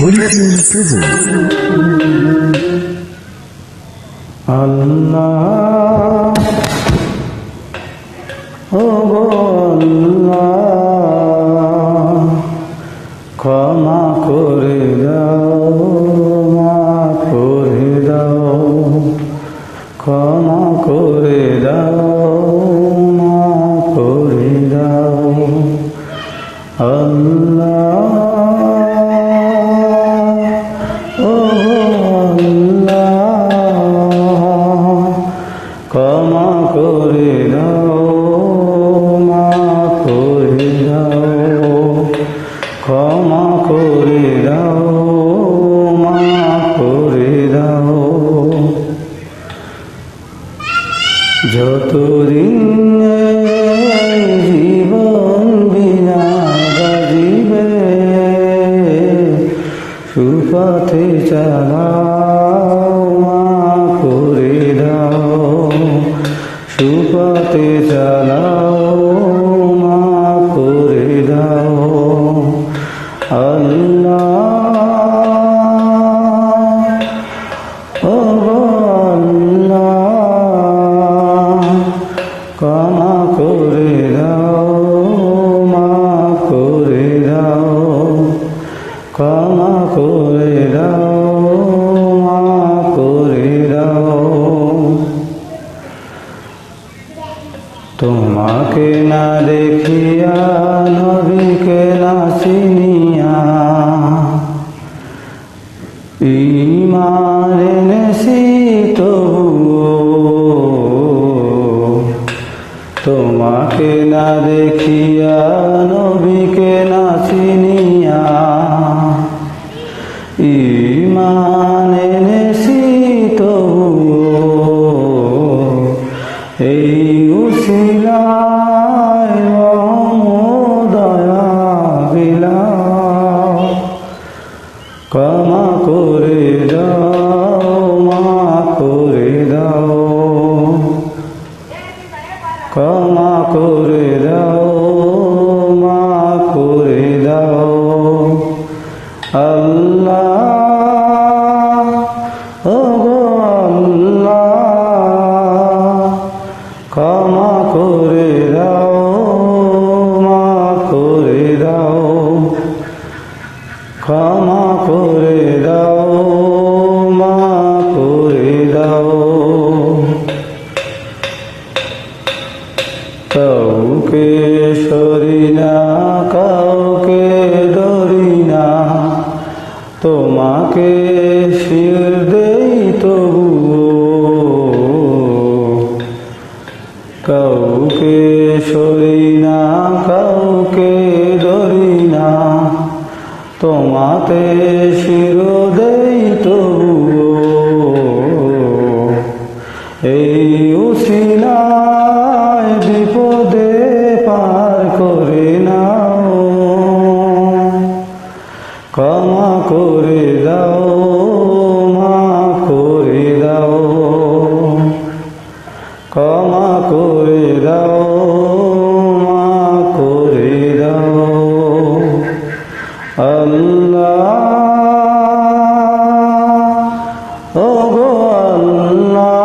Holy Film আল্লাহ ও আল্লাহ ক্ষমা করে দাও মাফ করে দাও ক্ষমা করে দাও মাফ করে দাও আল্লাহ করে দাও মা করে দাও। যতদিন জীবন বিনা বাজিবে, সুপথে চালাও মা করে দাও। সুপথে চালাও ক্ষমা করে দাও মা করে দাও। তোমাকে না দেখিয়া নবীকে না চিনিয়া ইমান এনেছি তোমাকে না দেখিয়া নবীকে না চিনিয়া ইমান এনেছি তবুও। এই উশিলায় দয়া বিলাও ক্ষমা করে দাও মা করে দাও। ক্ষমা করে করে দাও মা করে দাও। ক্ষমা করে দাও মা করে দাও। কাউকে সরি না, কাউকে ডরি না, তোমাকে শির দেই কাউকে সরি না কাউকে ধরি না। তোমাতে শিরোদেই তবুও এই উশিলায় বিপদে পার করে ক্ষমা করে দাও মা করে দাও। আল্লাহ ও গো আল্লাহ,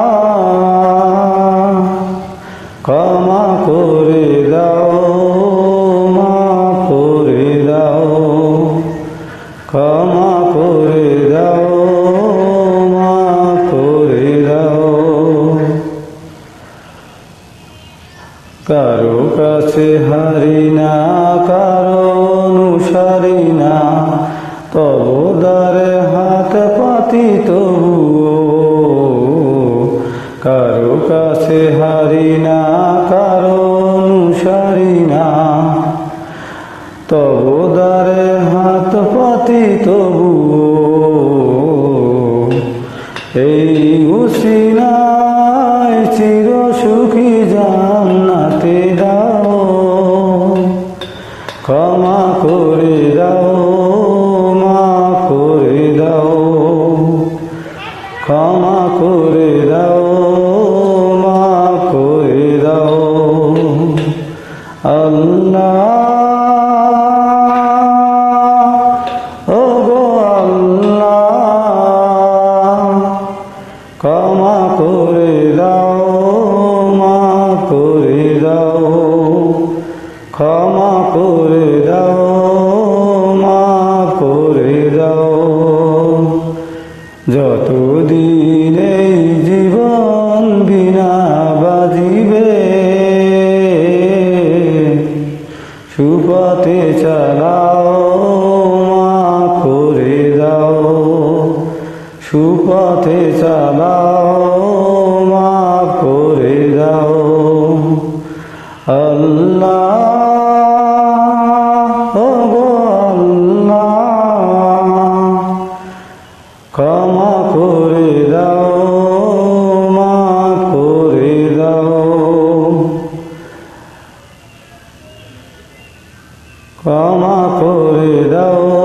ক্ষমা করে দাও মা করে দাও। ক্ষমা কারও কাছে হারি না, কারও অনুসারী না। তব দ্বারে হাত পাতি তবুও। কারও কাছে হারি না, কারও অনুসারী না। তব দ্বারে হাত পাতি তবুও। এই উসিলায় দাও মা করে দাও ক্ষমা করে দাও মা করে দাও আল্লাহ যতদিন এই জীবন বিনা বাজিবে, সুপথে চালাও, মা করে দাও। সুপথে চালাও, মা করে দাও। আল্লাহ ক্ষমা করে দাও।